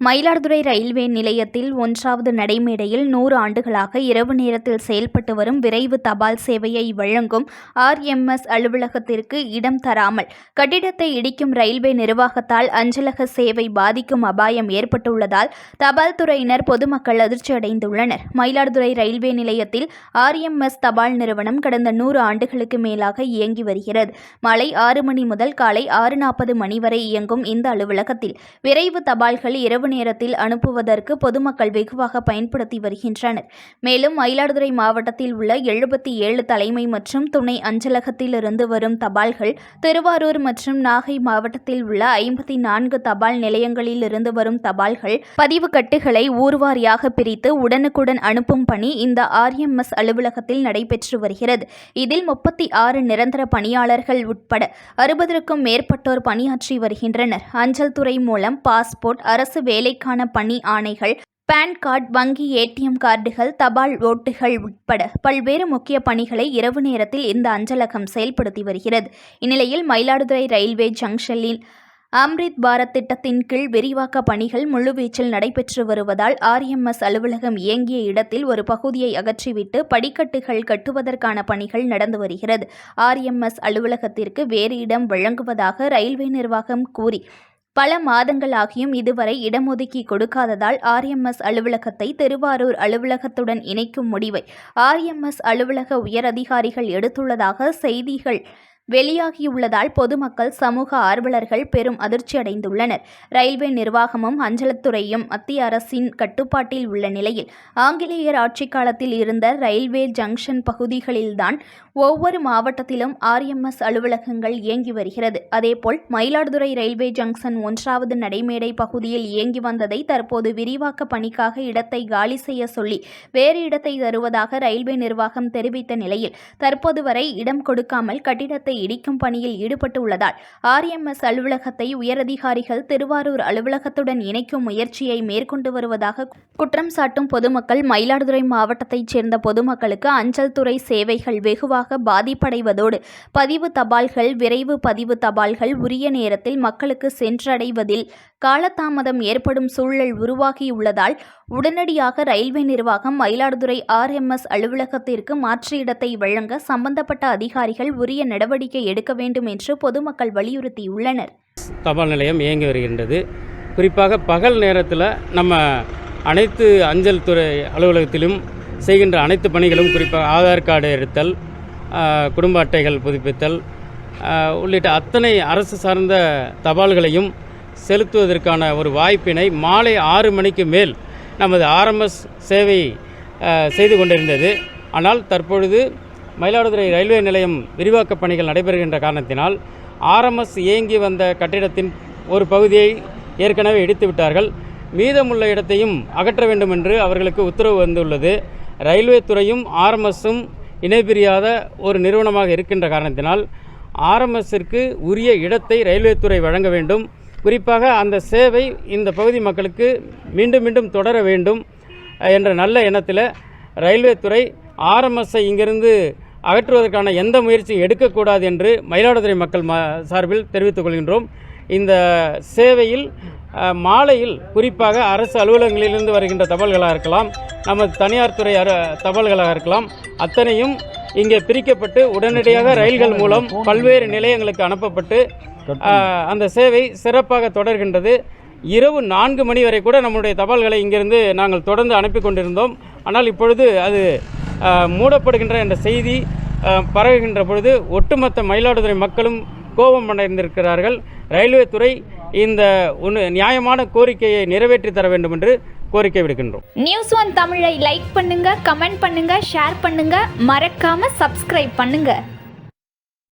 Mayiladuthurai railway நிலையத்தில் ஒன்றாவது நடைமேடையில் நூறு ஆண்டுகளாக இரவு நேரத்தில் செயல்பட்டு வரும் விரைவு தபால் சேவையை வழங்கும் ஆர்எம்எஸ் அலுவலகத்திற்கு இடம் தராமல் கட்டிடத்தை இடிக்கும் ரயில்வே நிர்வாகத்தால் அஞ்சலக சேவை பாதிக்கும் அபாயம் ஏற்பட்டுள்ளதால் தபால் துறையினர் பொதுமக்கள் அதிர்ச்சியடைந்துள்ளனர் மயிலாடுதுறை ரயில்வே நிலையத்தில் ஆர்எம்எஸ் தபால் நிறுவனம் கடந்த நூறு ஆண்டுகளுக்கு மேலாக இயங்கி வருகிறது. மாலை ஆறு மணி முதல் காலை ஆறு நாற்பது மணி வரை இயங்கும் இந்த அலுவலகத்தில் விரைவு தபால்கள் இரவு நேரத்தில் அனுப்புவதற்கு பொதுமக்கள் வெகுவாக பயன்படுத்தி வருகின்றனர். மேலும் மயிலாடுதுறை மாவட்டத்தில் உள்ள எழுபத்தி ஏழு தலைமை மற்றும் துணை அஞ்சலகத்திலிருந்து வரும் தபால்கள் திருவாரூர் மற்றும் நாகை மாவட்டத்தில் உள்ள ஐம்பத்தி நான்கு தபால் நிலையங்களில் இருந்து வரும் தபால்கள் பதிவு கட்டுகளை ஊர்வாரியாக பிரித்து உடனுக்குடன் அனுப்பும் பணி இந்த ஆர்எம்எஸ் அலுவலகத்தில் நடைபெற்று வருகிறது. இதில் முப்பத்தி ஆறு நிரந்தர பணியாளர்கள் உட்பட அறுபதற்கும் மேற்பட்டோர் பணியாற்றி வருகின்றனர். அஞ்சல் துறை மூலம் பாஸ்போர்ட் அரசு வேலைக்கான பணி ஆணைகள் பான் கார்டு வங்கி ஏடிஎம் கார்டுகள் தபால் ஓட்டுகள் உட்பட பல்வேறு முக்கிய பணிகளை இரவு நேரத்தில் இந்த அஞ்சலகம் செயல்படுத்தி வருகிறது. இந்நிலையில் மயிலாடுதுறை ரயில்வே ஜங்ஷனில் அம்ரித் பாரத் திட்டத்தின் கீழ் விரிவாக்க பணிகள் முழுவீச்சில் நடைபெற்று வருவதால் ஆர்எம்எஸ் அலுவலகம் இயங்கிய இடத்தில் ஒரு பகுதியை அகற்றிவிட்டு படிக்கட்டுகள் கட்டுவதற்கான பணிகள் நடந்து வருகிறது. ஆர்எம்எஸ் அலுவலகத்திற்கு வேறு இடம் வழங்குவதாக ரயில்வே நிர்வாகம் கூறி பல மாதங்களாகியும் இதுவரை இடமொதுக்கி கொடுக்காததால் ஆர்எம்எஸ் அலுவலகத்தை திருவாரூர் அலுவலகத்துடன் இணைக்கும் முடிவை ஆர்எம்எஸ் அலுவலக உயரதிகாரிகள் எடுத்துள்ளதாக செய்திகள். வெளியாகியுள்ளதால் பொதுமக்கள் சமூக ஆர்வலர்கள் பெரும் அதிர்ச்சியடைந்துள்ளனர். ரயில்வே நிர்வாகமும் அஞ்சலத்துறையும் மத்திய அரசின் கட்டுப்பாட்டில் உள்ள நிலையில் ஆங்கிலேயர் ஆட்சிக் காலத்தில் இருந்த ரயில்வே ஜங்ஷன் பகுதிகளில்தான் ஒவ்வொரு மாவட்டத்திலும் ஆர்எம்எஸ் அலுவலகங்கள் இயங்கி வருகிறது. அதேபோல் மயிலாடுதுறை ரயில்வே ஜங்ஷன் ஒன்றாவது நடைமேடை பகுதியில் இயங்கி வந்ததை தற்போது விரிவாக்க பணிக்காக இடத்தை காலி செய்ய சொல்லி வேறு இடத்தை தருவதாக ரயில்வே நிர்வாகம் தெரிவித்த நிலையில் தற்போது வரை இடம் கொடுக்காமல் கட்டிடத்தை இடிக்கும் பணியில் ஈடுபட்டுள்ளதால் ஆர்எம்எஸ் அலுவலகத்தை உயரதிகாரிகள் திருவாரூர் அலுவலகத்துடன் இணைக்கும் முயற்சியை மேற்கொண்டு வருவதாக குற்றம் சாட்டும் பொதுமக்கள் மயிலாடுதுறை மாவட்டத்தைச் சேர்ந்த பொதுமக்களுக்கு அஞ்சல் துறை சேவைகள் வெகுவாக பாதிப்படைவதோடு பதிவு தபால்கள் விரைவு பதிவு தபால்கள் உரிய நேரத்தில் மக்களுக்கு சென்றடைவதில் காலதாமதம் ஏற்படும் சூழல் உருவாகியுள்ளதால் உடனடியாக ரயில்வே நிர்வாகம் மயிலாடுதுறை ஆர்எம்எஸ் அலுவலகத்திற்கு மாற்று இடத்தை வழங்க சம்பந்தப்பட்ட அதிகாரிகள் உரிய நடவடிக்கை எடுக்க வேண்டும் என்று பொதுமக்கள் வலியுறுத்தியுள்ளனர். தபால் நிலையம் இயங்கி வருகின்றது. குறிப்பாக பகல் நேரத்தில் நம்ம அனைத்து அஞ்சல் துறை அலுவலகத்திலும் செய்கின்ற அனைத்து பணிகளும் குறிப்பாக ஆதார் கார்டு எடுத்தல் குடும்ப அட்டைகள் புதுப்பித்தல் உள்ளிட்ட அத்தனை அரசு சார்ந்த தபால்களையும் செலுத்துவதற்கான ஒரு வாய்ப்பினை மாலை ஆறு மணிக்கு மேல் நமது ஆர்எம்எஸ் சேவை செய்து கொண்டிருந்தது. ஆனால் தற்பொழுது மயிலாடுதுறை ரயில்வே நிலையம் விரிவாக்கப் பணிகள் நடைபெறுகின்ற காரணத்தினால் ஆர்எம்எஸ் இயங்கி வந்த கட்டிடத்தின் ஒரு பகுதியை ஏற்கனவே இடித்து விட்டார்கள் மீதமுள்ள இடத்தையும் அகற்ற வேண்டும் என்று அவர்களுக்கு உத்தரவு வந்துள்ளது. ரயில்வே துறையும் ஆர்எம்எஸும் இணைபிரியாத ஒரு நிறுவனமாக இருக்கின்ற காரணத்தினால் ஆர்எம்எஸ்ஸிற்கு உரிய இடத்தை ரயில்வே துறை வழங்க வேண்டும். குறிப்பாக அந்த சேவை இந்த பகுதி மக்களுக்கு மீண்டும் மீண்டும் தொடர வேண்டும் என்ற நல்ல எண்ணத்தில் ரயில்வே துறை ஆர்எம்எஸ்ஸை இங்கிருந்து அகற்றுவதற்கான எந்த முயற்சியும் எடுக்கக்கூடாது என்று மயிலாடுதுறை மக்கள் ம சார்பில் தெரிவித்துக் கொள்கின்றோம். இந்த சேவையில் மாலையில் குறிப்பாக அரசு அலுவலகங்களிலிருந்து வருகின்ற தபால்களாக இருக்கலாம் நமது தனியார் துறை தபால்களாக இருக்கலாம் அத்தனையும் இங்கே பிரிக்கப்பட்டு உடனடியாக ரயில்கள் மூலம் பல்வேறு நிலையங்களுக்கு அனுப்பப்பட்டு அந்த சேவை சிறப்பாக தொடர்கின்றது. இரவு நான்கு மணி வரை கூட நம்முடைய தபால்களை இங்கிருந்து நாங்கள் தொடர்ந்து அனுப்பி கொண்டிருந்தோம். ஆனால் இப்பொழுது அது மூடப்படுகின்ற என்ற செய்தி பரவுகின்ற பொழுது ஒட்டுமொத்த மயிலாடுதுறை மக்களும் கோபம் அடைந்திருக்கிறார்கள். ரயில்வே துறை இந்த ஒன்று நியாயமான கோரிக்கையை நிறைவேற்றி தர வேண்டும் என்று கோரிக்கை விடுக்கின்றோம். நியூஸ் ஒன் தமிழை லைக் பண்ணுங்க கமெண்ட் பண்ணுங்க ஷேர் பண்ணுங்க. மறக்காம சப்ஸ்கிரைப் பண்ணுங்க.